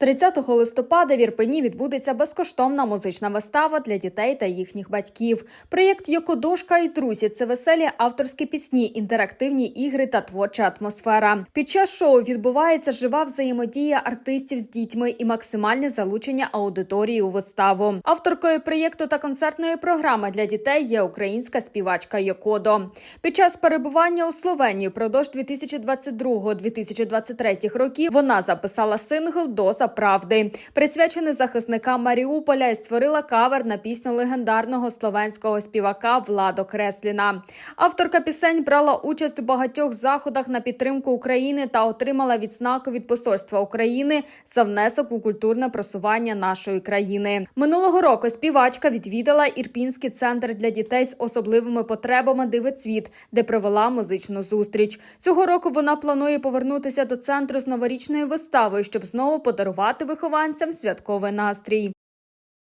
30 листопада в Ірпені відбудеться безкоштовна музична вистава для дітей та їхніх батьків. Проєкт Йокодошка і друзі це веселі авторські пісні, інтерактивні ігри та творча атмосфера. Під час шоу відбувається жива взаємодія артистів з дітьми і максимальне залучення аудиторії у виставу. Авторкою проєкту та концертної програми для дітей є українська співачка Йокодо. Під час перебування у Словенії впродовж 2022-2023 років вона записала сингл Доза правди, присвячений захисникам Маріуполя і створила кавер на пісню легендарного словенського співака Владо Кресліна. Авторка пісень брала участь у багатьох заходах на підтримку України та отримала відзнаку від посольства України за внесок у культурне просування нашої країни. Минулого року співачка відвідала Ірпінський центр для дітей з особливими потребами Дивицвіт, де провела музичну зустріч. Цього року вона планує повернутися до центру з новорічною виставою, щоб знову подарувати вихованцям святковий настрій.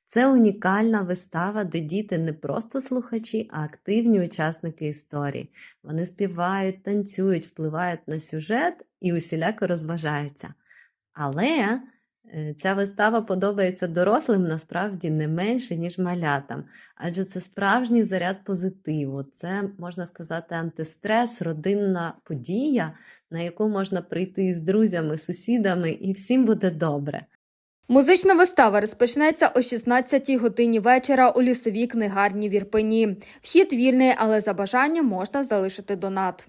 Це унікальна вистава, де діти не просто слухачі, а активні учасники історії. Вони співають, танцюють, впливають на сюжет і усіляко розважаються. Але ця вистава подобається дорослим насправді не менше, ніж малятам, адже це справжній заряд позитиву. Це, можна сказати, антистрес, родинна подія, на яку можна прийти з друзями, сусідами, і всім буде добре. Музична вистава розпочнеться о 16-й годині вечора у лісовій книгарні в Ірпені. Вхід вільний, але за бажанням можна залишити донат.